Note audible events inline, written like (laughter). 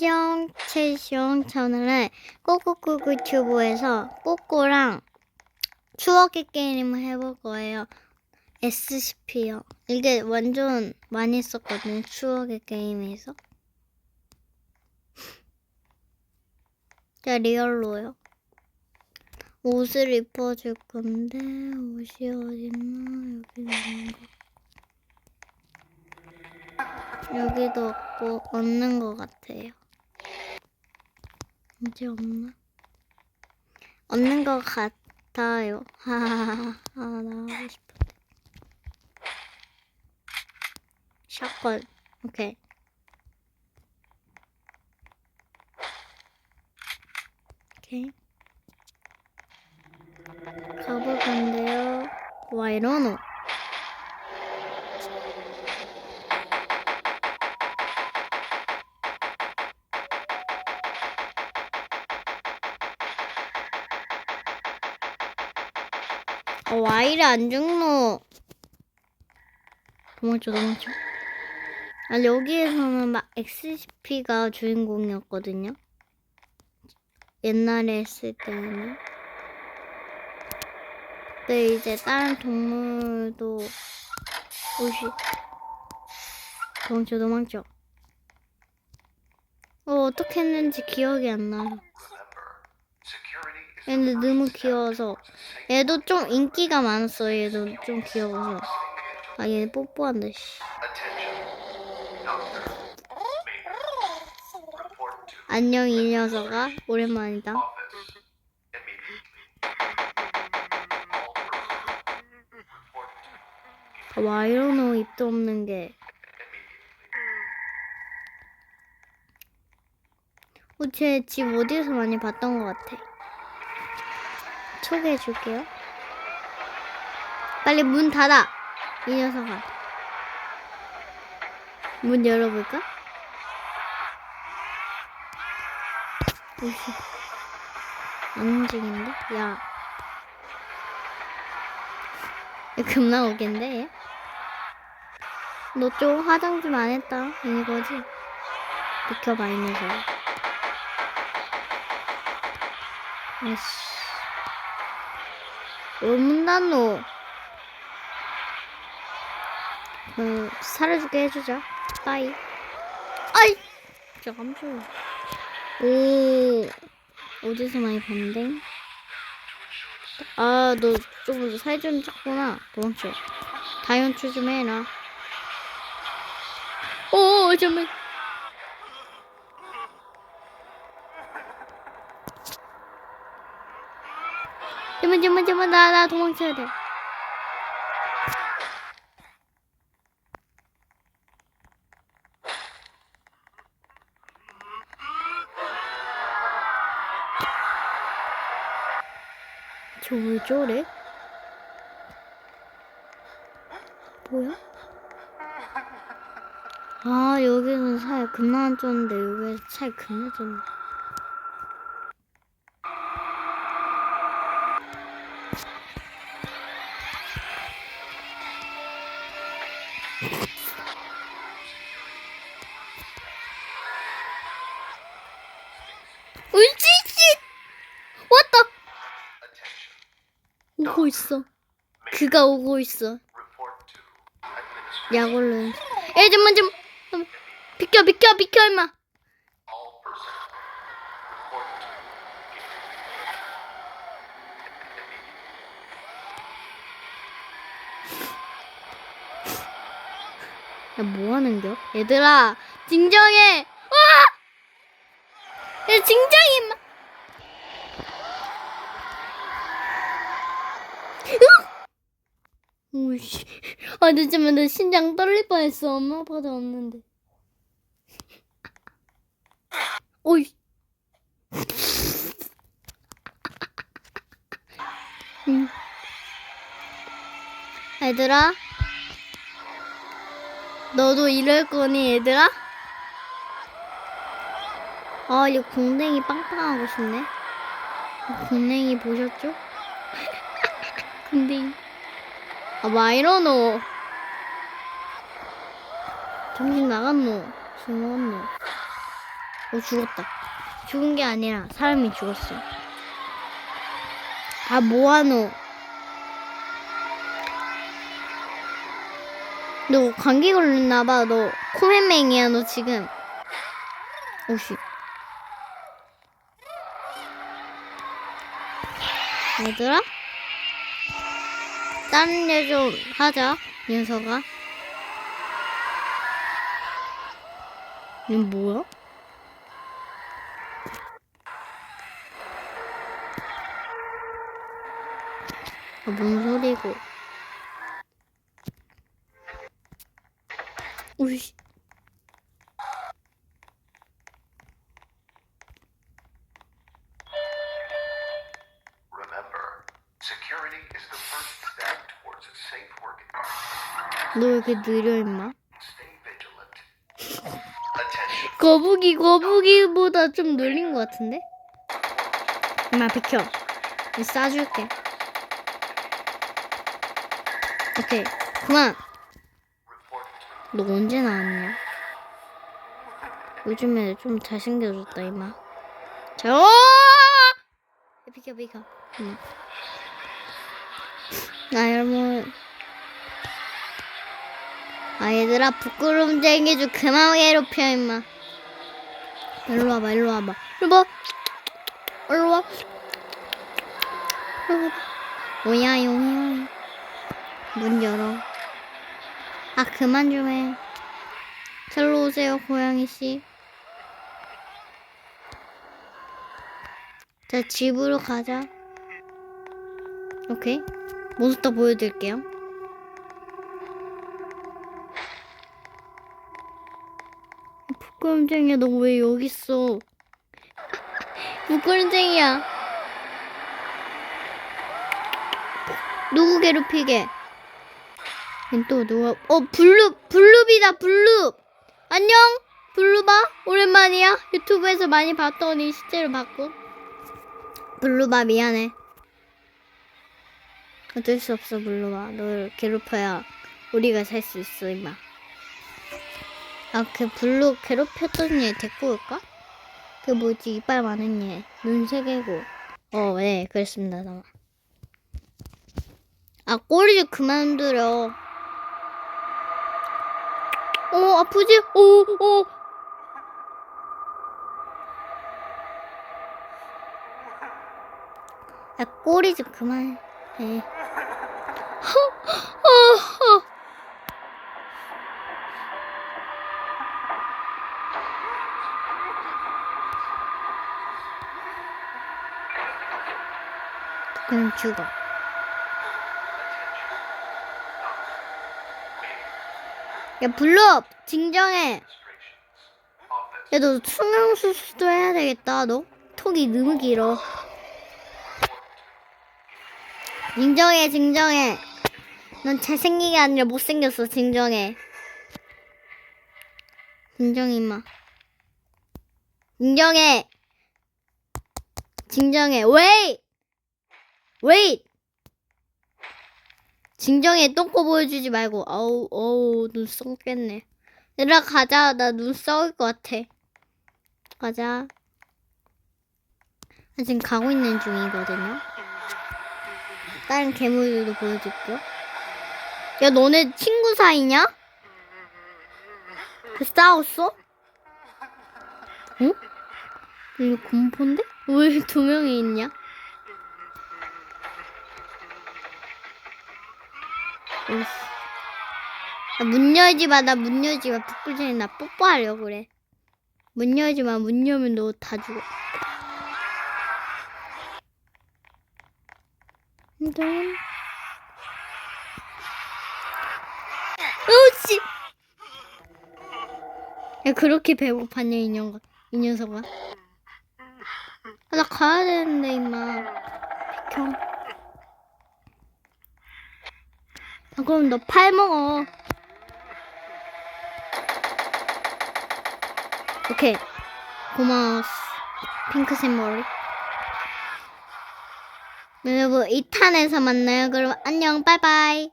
최시영 최시영 채널에 꼬꼬꼬꼬 튜브에서 꼬꼬랑 추억의 게임을 해볼 거예요. SCP요. 이게 완전 많이 썼거든요. 추억의 게임에서. 자 리얼로요. 옷을 입어줄 건데 옷이 어딨나 여기 있는 거. 여기도 없고 없는 것 같아요. 이제 없나? 없는 것 같아요. (laughs) 아, 나 하고 싶은데. 샷건. 오케이. 오케이. 가볼 건데요. 와, 이러노. 어, 와 이래 안 죽노? 도망쳐 도망쳐. 아 여기에서는 막 XCP가 주인공이었거든요. 옛날에 했을 때는. 근데 이제 다른 동물도 옷이 도망쳐 도망쳐. 어 어떻게 했는지 기억이 안 나요. 얘는 너무 귀여워서. 얘도 좀 인기가 많았어. 얘도 좀 귀여워서. 아 얘 뽀뽀한다 씨. 안녕 이 녀석아. 오랜만이다. 아, 와이로노 입도 없는 게. 어, 쟤집 어디에서 많이 봤던 것 같아 소개해 줄게요. 빨리 문 닫아. 이 녀석아. 문 열어볼까? 안 움직이는데? 야. 얘 금방 오겠는데, 얘? 너 좀 화장 좀 안 했다. 이거지? 비켜봐, 이 녀석. 아이씨. 닫노? 그 사라지게 해주자. 빠이. 아이. 진짜 깜짝이야. 오. 어디서 많이 봤는데? 아, 너좀살좀 쪘구나. 도망쳐. 다이언트 좀 해라. 오, 잠깐만. 잠깐만, 잠깐만, 잠깐만. 나, 나 도망쳐야 돼. 저왜 저래? 뭐야? 아, 여기는 살 겁나 안 쪘는데, 여기서 살 겁나 쪘네. 울지씨! 왔다! 오고 있어. 그가 오고 있어. 약 얼른. 에, 잠만, 좀. 좀. 비켜, 비켜, 비켜, 임마. 야, 뭐 하는겨? 얘들아, 진정해! 진정해, 임마! 오이씨. 아, 늦으면 내 심장 떨릴 뻔했어. 엄마 아빠도 없는데. 오이. 음. 얘들아. 너도 이럴 거니, 얘들아? 아, 이 공댕이 빵빵하고 싶네. 공댕이 보셨죠? (laughs) 공댕이. 아, 와 이러노. 정신 나갔노. 술 먹었노. 어 죽었다. 죽은 게 아니라 사람이 죽었어. 아 뭐하노? 너 감기 걸렸나봐. 너 코맹맹이야 너 지금. 오씨. 얘들아? 다른 일 좀 하자, 녀석아. 이건 뭐야? 아, 뭔 소리고. 오씨. 너 왜 이렇게 느려, 임마? 거북이, 거북이보다 좀 느린 것 같은데? 임마, 비켜. 싸줄게. 오케이, 그만. 너 언제 나왔냐? 요즘에 좀 잘생겨졌다, 임마. 자, 어! 비켜, 비켜. 응. 나 여러분. 아, 얘들아, 부끄럼쟁이 좀 그만 괴롭혀, 임마. 일로 와봐, 일로 와봐. 일로 와. 일로 와. 일로 와봐. 오야, 용이야. 문 열어. 아, 그만 좀 해. 절로 오세요, 고양이씨. 자, 집으로 가자. 오케이. 몬스터 보여드릴게요. 부끄럼쟁이야, 너 왜 여기 있어? 부끄럼쟁이야. 누구 괴롭히게? 얜또 누가? 어 블루 블루비다 블루. 안녕 블루바 오랜만이야. 유튜브에서 많이 봤더니 실제로 봤고. 블루바 미안해. 어쩔 수 없어 블루바. 널 괴롭혀야 우리가 살 수 있어 임마. 아 그 블루 괴롭혔던 얘 데리고 올까? 그 뭐지 이빨 많은 얘. 눈세 개고. 어 네 그랬습니다. 잠깐. 아 꼬리 좀 그만 들여. 어 아프지? 오 오. 야 꼬리 좀 그만해. 허, 어, 어. 그럼 죽어. 야 블루 진정해. 야 너 충혈수술도 해야 되겠다. 너 톡이 너무 길어. 진정해 진정해. 넌 잘생긴 게 아니라 못생겼어 진정해. 진정해 임마. 진정해. 진정해. 웨이. 웨이. 진정해 똥꼬 보여주지 말고 아우 어우 눈 썩겠네 얘들아 가자 나 눈 썩을 것 같아 가자 나 지금 가고 있는 중이거든요 다른 괴물들도 보여줄게요 야 너네 친구 사이냐? 그 싸웠어? 응? 이거 공포인데? 왜 두 명이 있냐? 오씨. 야, 문 열지 마, 나 문 열지 마. 북불쟁이 나 뽀뽀하려고 그래. 문 열지 마, 문 열면 너 다 죽어. 짠. 으씨! 야, 그렇게 배고팠냐, 이, 녀, 이 녀석아. 아, 나 가야 되는데, 임마. 비켜. 아, 그럼 너 팔 먹어. 오케이. 고마워. 핑크색 머리. 여러분, 2탄에서 만나요. 그럼 안녕, 빠이빠이.